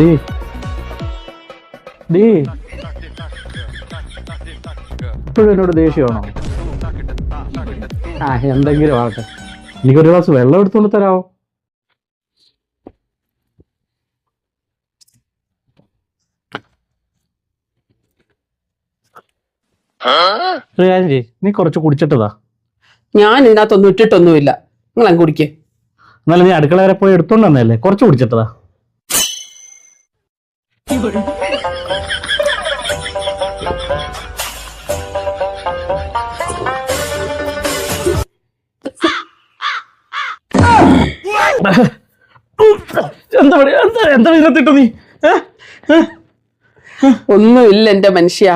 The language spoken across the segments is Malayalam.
ഡീ. ഡീ. ഇപ്പോഴും എന്നോട് ദേഷ്യമാണോ? ആ എന്തെങ്കിലും ആവട്ടെ. എനിക്കൊരു ഗ്ലാസ് വെള്ളം എടുത്തുകൊണ്ട് തരാമോ ഒരു കാര്യം ചെയ്യ്. നീ കുറച്ച് കുടിച്ചിട്ടതാ. ഞാൻ ഇതിനകത്തൊന്നും ഇട്ടിട്ടൊന്നുമില്ല. നിങ്ങൾ അങ്ങ് കുടിക്കേ. എന്നാലും നീ അടുക്കള വരെ പോയി എടുത്തോണ്ട് വന്നതല്ലേ? കുറച്ച് കുടിച്ചിട്ടതാ. എന്താ പറയാ? എന്താ എന്താ ഇതിനകത്തിട്ട് നീ? ഒന്നുമില്ല എന്റെ മനുഷ്യ.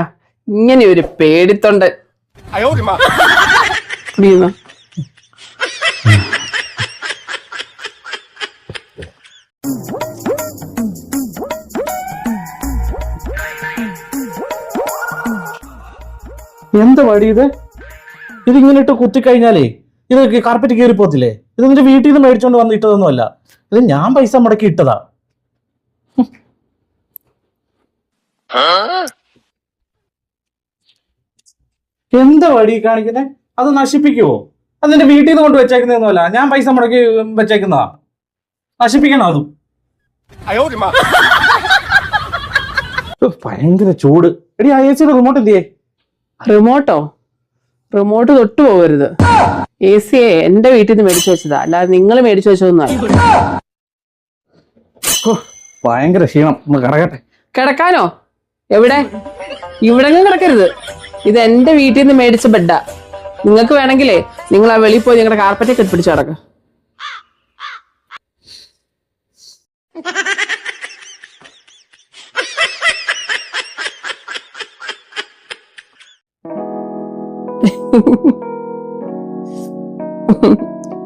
ഇങ്ങനെ ഒരു പേടിത്തൊണ്ട് എന്താ വടി ഇത്? ഇതിങ്ങനെ ഇട്ട് കുത്തിക്കഴിഞ്ഞാലേ ഇത് കാർപ്പറ്റ് കീറി പോത്തില്ലേ ഇത് നിന്റെ വീട്ടിൽ നിന്ന് മേടിച്ചോണ്ട് വന്ന് ഇട്ടതൊന്നുമല്ല. ഇത് ഞാൻ പൈസ മുടക്കി ഇട്ടതാ. എന്താ വടി കാണിക്കുന്നേ? അത് നശിപ്പിക്കുവോ? അത് നിന്റെ വീട്ടിൽ നിന്ന് കൊണ്ട് വെച്ചേക്കുന്നതൊന്നുമല്ല. ഞാൻ പൈസ മുടക്കി വെച്ചേക്കുന്നതാ. നശിപ്പിക്കണം അതും. ഭയങ്കര ചൂട്. എടി ആ എ റിമോട്ട് എന്തിയേ? റിമോട്ടോ റിമോട്ട് തൊട്ട് പോകരുത്. എ സി എന്റെ വീട്ടിൽ നിന്ന് മേടിച്ചു വെച്ചതാ. അല്ലാതെ നിങ്ങൾ മേടിച്ചു വെച്ചതൊന്നും ഭയങ്കര ക്ഷീണം. ഒന്ന് കിടക്കട്ടെ. കിടക്കാനോ? എവിടെ? ഇവിടെങ്ങും കിടക്കരുത്. ഇത് എന്റെ വീട്ടിൽ നിന്ന് മേടിച്ച ബെഡാ നിങ്ങൾക്ക് വേണമെങ്കിലേ നിങ്ങൾ ആ വെളിയിൽ പോയി നിങ്ങളുടെ കാർപ്പറ്റൊക്കെ പിടിച്ചു കിടക്ക്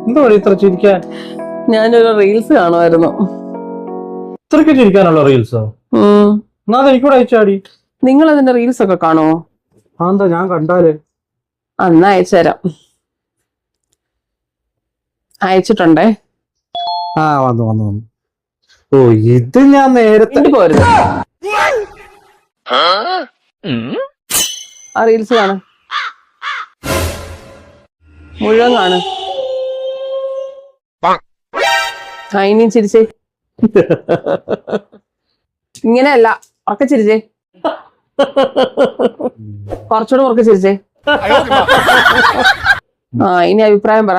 എന്താ ഇത്ര ചിരിക്കാൻ? ഞാനൊരു റീൽസ് കാണുമായിരുന്നു. ഇത്രയ്ക്ക് ചിരിക്കാനുള്ള റീൽസോ. എന്നാ എനിക്കൂടെ അയച്ചാടി. നിങ്ങൾ അതിന്റെ റീൽസ് ഒക്കെ കാണുമോ എന്താ ഞാൻ കണ്ടാലേ? അന്ന് അയച്ചുതരാം അയച്ചിട്ടുണ്ടേ? ആ വന്നു വന്നു വന്നു. ഓ ഇത് ഞാൻ നേരത്തെ പോരുന്നു പോരുത്. ആ റീൽസ് കാണു. മുഴുവൻ കാണും ചിരിച്ചേ. ഇങ്ങനെയല്ല ഉറക്കെ ചിരിച്ചേ. കുറച്ചുകൂടെ ഉറക്കെ ചിരിച്ചേ. ആ ഇനി അഭിപ്രായം പറ.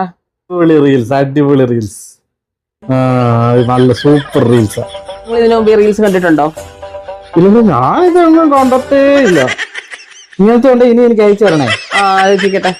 അടിപൊളി റീൽസ് അടിപൊളി റീൽസ് നല്ല സൂപ്പർ റീൽസ് നിങ്ങൾ ഇതിനു മുമ്പ് റീൽസ് കണ്ടിട്ടുണ്ടോ? ഇല്ല ഞാൻ ഇതൊന്നും കണ്ടത്തേ ഇല്ല ഇങ്ങനത്തെ ഉണ്ട് ഇനി എനിക്ക് അയച്ചു തരണേ. ആ ആലോചിക്കട്ടെ